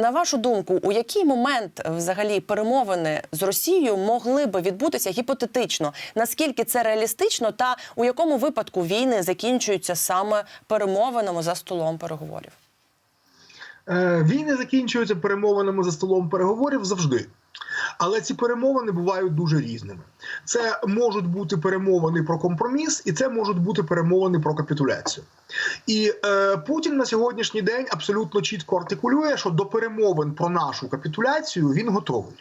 на вашу думку, у який момент взагалі перемовини з Росією могли би відбутися гіпотетично? Наскільки це реалістично, та у якому випадку війни закінчуються саме перемовинами за столом переговорів? Е, Війни закінчуються перемовинами за столом переговорів завжди. Але ці перемовини бувають дуже різними. Це можуть бути перемовини про компроміс, і це можуть бути перемовини про капітуляцію. І е, Путін на сьогоднішній день абсолютно чітко артикулює, що до перемовин про нашу капітуляцію він готовий.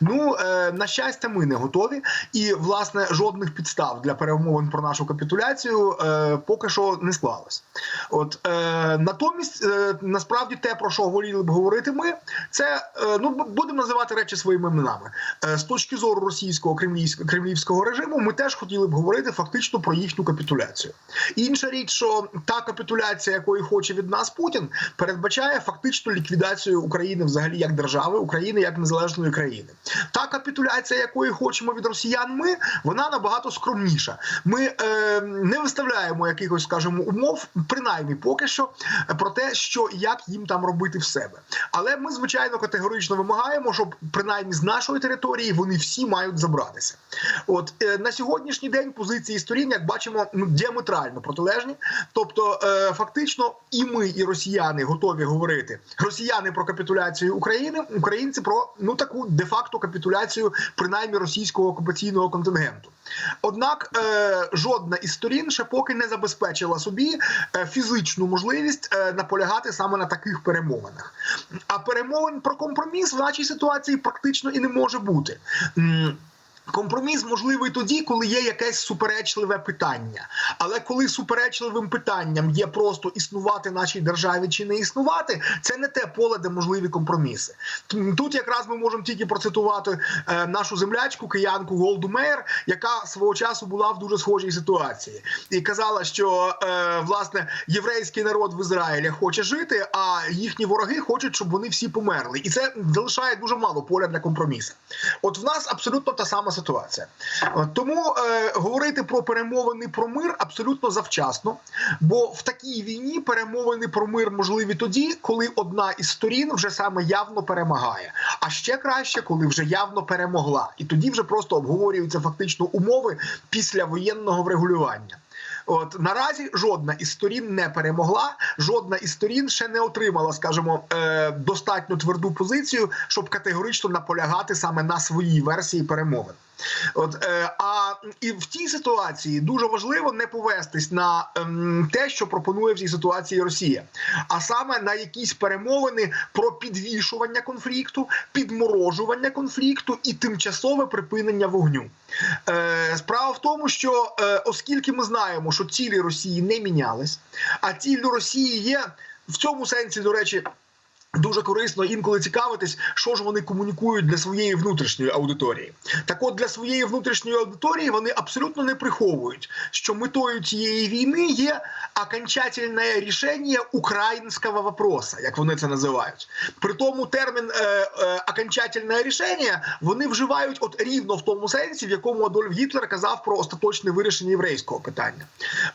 Ну е, на щастя, ми не готові, і власне жодних підстав для перемовин про нашу капітуляцію е, поки що не склалось. От е, натомість, е, насправді, те про що воліли б говорити, ми це е, ну будемо називати речі своїми іменами. Е, з точки зору російського кремлівського кремлівського режиму, ми теж хотіли б говорити фактично про їхню капітуляцію. Інша річ, що та капітуляція, якої хоче від нас Путін, передбачає фактично ліквідацію України взагалі як держави, України як незалежної країни. Та капітуляція, якої хочемо від росіян, ми вона набагато скромніша. Ми е, не виставляємо якихось, скажімо, умов, принаймні поки що, про те, що як їм там робити в себе. Але ми, звичайно, категорично вимагаємо, щоб принаймні з нашої території вони всі мають забратися. От е, на сьогоднішній день позиції сторін, як бачимо, ну діаметрально протилежні. Тобто, е, фактично, і ми, і росіяни готові говорити. Росіяни про капітуляцію України, українці про ну таку де-факто капітуляцію, принаймні російського окупаційного контингенту. Однак е, жодна із сторін ще поки не забезпечила собі е, фізичну можливість е, наполягати саме на таких перемовинах. А перемовин про компроміс в нашій ситуації практично і не може бути. Компроміс можливий тоді, коли є якесь суперечливе питання. Але коли суперечливим питанням є просто існувати нашій державі чи не існувати, це не те поле, де можливі компроміси. Тут якраз ми можемо тільки процитувати е, нашу землячку, киянку Голду Меєр, яка свого часу була в дуже схожій ситуації, і казала, що е, власне єврейський народ в Ізраїлі хоче жити, а їхні вороги хочуть, щоб вони всі померли. І це залишає дуже мало поля для компромісу. От в нас абсолютно та сама ситуація. Тому е, говорити про перемовини про мир абсолютно завчасно, бо в такій війні перемовини про мир можливі тоді, коли одна із сторін вже саме явно перемагає. А ще краще, коли вже явно перемогла, і тоді вже просто обговорюються фактично умови після воєнного врегулювання. От наразі жодна із сторін не перемогла, жодна із сторін ще не отримала, скажімо, е, достатньо тверду позицію, щоб категорично наполягати саме на своїй версії перемовин. От е, а і в тій ситуації дуже важливо не повестись на ем, те, що пропонує в цій ситуації Росія, а саме на якісь перемовини про підвішування конфлікту, підморожування конфлікту і тимчасове припинення вогню. Е, справа в тому, що е, оскільки ми знаємо, що цілі Росії не мінялись, а ціль Росії є в цьому сенсі, до речі. Дуже корисно інколи цікавитись, що ж вони комунікують для своєї внутрішньої аудиторії. Так, от для своєї внутрішньої аудиторії вони абсолютно не приховують, що метою цієї війни є окончательне рішення українського вопроса, як вони це називають. При тому термін е, е, окончательне рішення вони вживають от рівно в тому сенсі, в якому Адольф Гітлер казав про остаточне вирішення єврейського питання.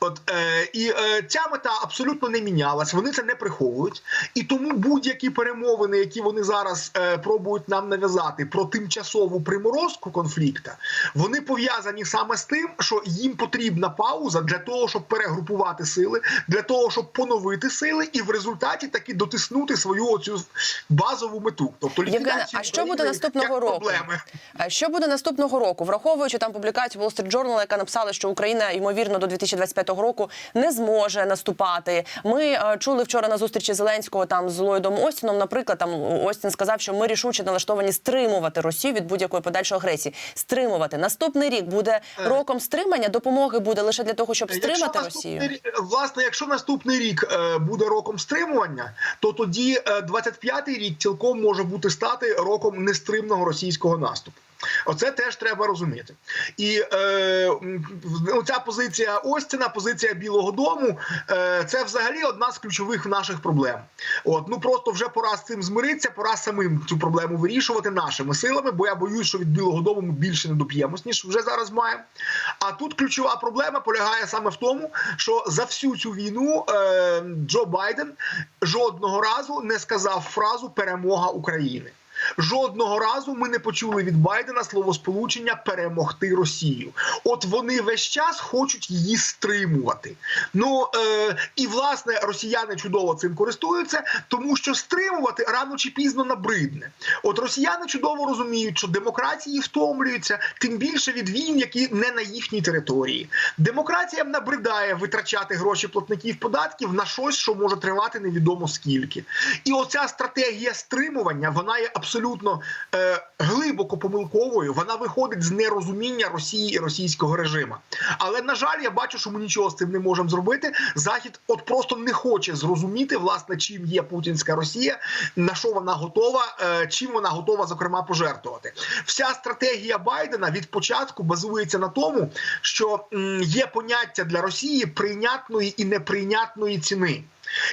От е, і е, ця мета абсолютно не мінялась. Вони це не приховують, і тому будь-які перемовини, які вони зараз е, пробують нам нав'язати про тимчасову приморозку конфлікта, вони пов'язані саме з тим, що їм потрібна пауза для того, щоб перегрупувати сили, для того, щоб поновити сили, і в результаті таки дотиснути свою оцю базову мету. Тобто Євгене, а що буде наступного року? проблеми. А Що буде наступного року, враховуючи там публікацію Wall Street Journal, яка написала, що Україна ймовірно до 2025 року не зможе наступати. Ми е, чули вчора на зустрічі Зеленського там з Ллойдом Остіном. Наприклад, там Остін сказав, що ми рішуче налаштовані стримувати Росію від будь-якої подальшої агресії. Стримувати наступний рік буде роком стримання. Допомоги буде лише для того, щоб стримати Якщо Росію. власне, якщо наступний рік е, буде роком стримування, то тоді е, 25-й рік цілком може бути стати роком нестримного російського наступу. Оце теж треба розуміти. І е, м, оця позиція Остіна, позиція Білого Дому, е, це взагалі одна з ключових наших проблем. От ну просто вже пора з цим змиритися, пора самим цю проблему вирішувати нашими силами, бо я боюсь, що від Білого Дому ми більше не доп'ємось, ніж вже зараз маємо. А тут ключова проблема полягає саме в тому, що за всю цю війну е, Джо Байден жодного разу не сказав фразу перемога України. Жодного разу ми не почули від Байдена словосполучення перемогти Росію. От вони весь час хочуть її стримувати. Ну е, і власне росіяни чудово цим користуються, тому що стримувати рано чи пізно набридне. От росіяни чудово розуміють, що демократії втомлюються, тим більше від війн, які не на їхній території. Демократіям набридає витрачати гроші платників податків на щось, що може тривати невідомо скільки. І оця стратегія стримування вона є абсолютно е, глибоко помилковою. Вона виходить з нерозуміння Росії і російського режиму. Але на жаль, я бачу, що ми нічого з цим не можемо зробити. Захід от просто не хоче зрозуміти, власне, чим є путінська Росія, на що вона готова, е, чим вона готова, зокрема, пожертвувати. Вся стратегія Байдена від початку базується на тому, що м, є поняття для Росії прийнятної і неприйнятної ціни.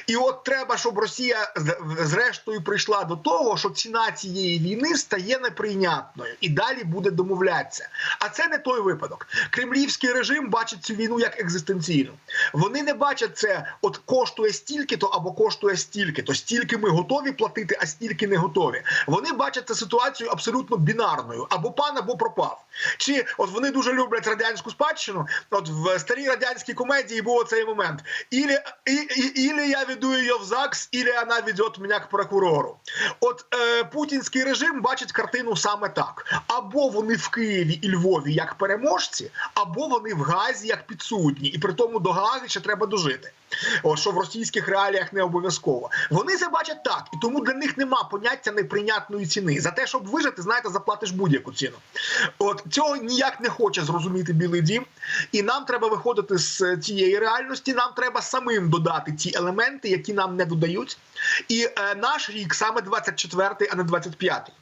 І от треба, щоб Росія зрештою прийшла до того, що ціна цієї війни стає неприйнятною і далі буде домовлятися. А це не той випадок. Кремлівський режим бачить цю війну як екзистенційну. Вони не бачать це, от коштує стільки-то або коштує стільки-то. Стільки ми готові платити, а стільки не готові. Вони бачать цю ситуацію абсолютно бінарною: або пан, або пропав. Чи от вони дуже люблять радянську спадщину? От в старій радянській комедії був цей момент. Ілі, і, і, ілі я веду її в ЗАГС, ілі вона веде мене к прокурору. От е, путінський режим бачить картину саме так: або вони в Києві і Львові як переможці, або вони в Газі як підсудні, і при тому до Гази ще треба дожити. От, що в російських реаліях не обов'язково. Вони це бачать так, і тому для них нема поняття неприйнятної ціни. За те, щоб вижити, знаєте, заплатиш будь-яку ціну. От цього ніяк не хоче зрозуміти Білий Дім, і нам треба виходити з цієї реальності. Нам треба самим додати ті елементи, які нам не додають. І е, наш рік саме 24-й, а не 25-й.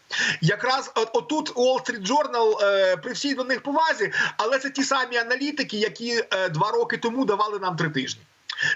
Якраз от, отут Wall Street Journal, е, при всій до них повазі, але це ті самі аналітики, які е, два роки тому давали нам три тижні.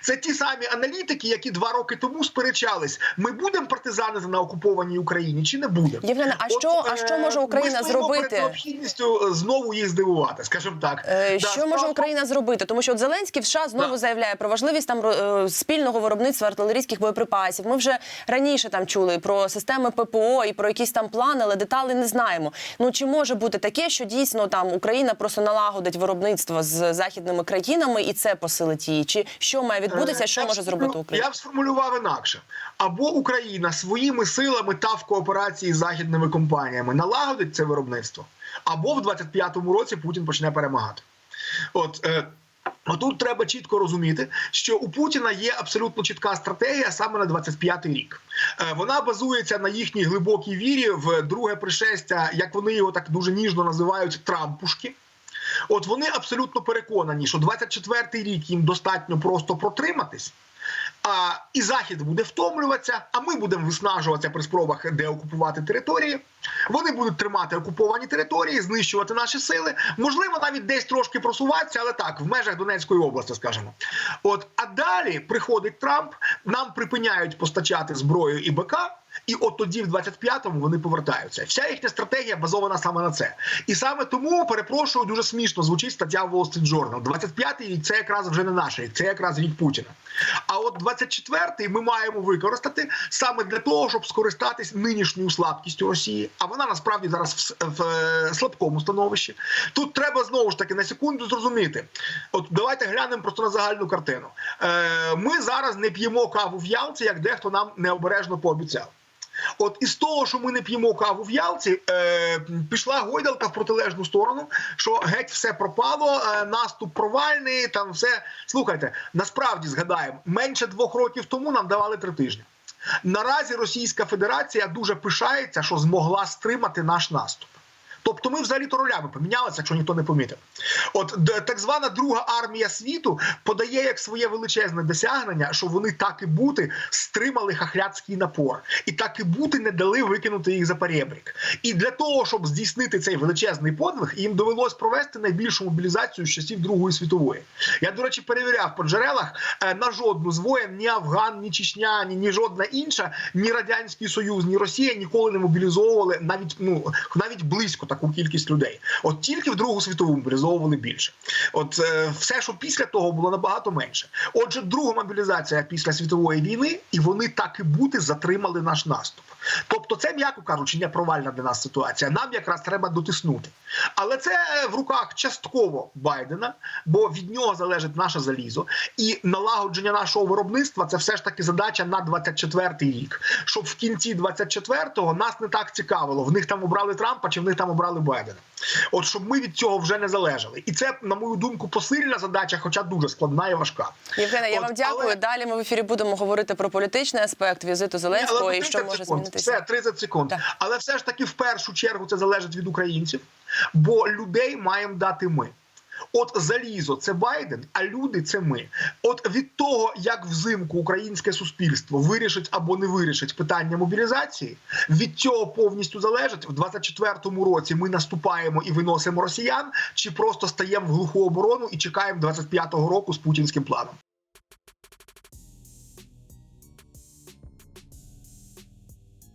Це ті самі аналітики, які два роки тому сперечались: ми будемо партизани на окупованій Україні чи не будемо? Євгене, а От, що, а що е, може Україна ми зробити? перед необхідністю е, знову їх здивувати, скажімо так. Е, Да, Що може справа- Україна зробити? Тому що от Зеленський в США знову Да. заявляє про важливість там е, спільного виробництва артилерійських боєприпасів. Ми вже раніше там чули про системи ППО і про якісь там плани, але деталей не знаємо. Ну чи може бути таке, що дійсно там Україна просто налагодить виробництво з західними країнами і це посилить її? Чи що має відбутися? Е, Що може зробити сформулю- Україна? Я б сформулював інакше. Або Україна своїми силами та в кооперації з західними компаніями налагодить це виробництво, або в 25-му році Путін почне перемагати. От. Е, Отут треба чітко розуміти, що у Путіна є абсолютно чітка стратегія саме на 25-й рік. Е, Вона базується на їхній глибокій вірі в друге пришестя, як вони його так дуже ніжно називають, Трампушки. От вони абсолютно переконані, що 24-й рік їм достатньо просто протриматись. А і захід буде втомлюватися, а ми будемо виснажуватися при спробах деокупувати території. Вони будуть тримати окуповані території, знищувати наші сили. Можливо, навіть десь трошки просуватися, але так, в межах Донецької області, скажімо. От а далі приходить Трамп, нам припиняють постачати зброю і БК. І от тоді, в 25-му, вони повертаються. Вся їхня стратегія базована саме на це. І саме тому перепрошую, дуже смішно звучить стаття в Wall Street Journal. 25-й рік це якраз вже не наш рік, це якраз рік Путіна. А от 24-й ми маємо використати саме для того, щоб скористатись нинішньою слабкістю Росії. А вона насправді зараз в, с- в е, слабкому становищі. Тут треба знову ж таки на секунду зрозуміти. От давайте глянемо просто на загальну картину. Е, ми зараз не п'ємо каву в Ялті, як дехто нам необережно пообіцяв. От із того, що ми не п'ємо каву в Ялці, е, пішла гойдалка в протилежну сторону, що геть все пропало, е, наступ провальний. Там все слухайте. Насправді згадаємо, менше двох років тому нам давали три тижні. Наразі Російська Федерація дуже пишається, що змогла стримати наш наступ. Тобто ми взагалі то ролями помінялися, якщо ніхто не помітив. От так звана друга армія світу подає як своє величезне досягнення, що вони так і бути стримали хахляцький напор, і так і бути не дали викинути їх за перебрік. І для того, щоб здійснити цей величезний подвиг, їм довелось провести найбільшу мобілізацію з часів Другої світової. Я, до речі, перевіряв по джерелах е, на жодну з воєн, ні Афган, ні Чечня, ні, ні жодна інша, ні Радянський Союз, ні Росія ніколи не мобілізовували навіть ну навіть близько таку кількість людей. От тільки в Другу світову мобілізовували більше. От е, все, що після того було набагато менше. Отже, друга мобілізація після світової війни, і вони так і бути затримали наш наступ. Тобто, це м'яко кажучи, не провальна для нас ситуація. Нам якраз треба дотиснути. Але це е, в руках частково Байдена, бо від нього залежить наше залізо, і налагодження нашого виробництва це все ж таки задача на 24-й рік. Щоб в кінці 24-го нас не так цікавило, в них там обрали Трампа чи в них там обрали Байдена. От щоб ми від цього вже не залежали, і це, на мою думку, посильна задача, хоча дуже складна і важка. Євгене, я От, вам дякую. але- Далі ми в ефірі будемо говорити про політичний аспект візиту Зеленського і що може секунд. змінитися. Все, 30 секунд. Так. Але все ж таки, в першу чергу, це залежить від українців, бо людей маємо дати ми. От залізо це Байден, а люди це ми. От від того, як взимку українське суспільство вирішить або не вирішить питання мобілізації, від цього повністю залежить в 24-му році. Ми наступаємо і виносимо росіян, чи просто стаємо в глуху оборону і чекаємо 25-го року з путінським планом.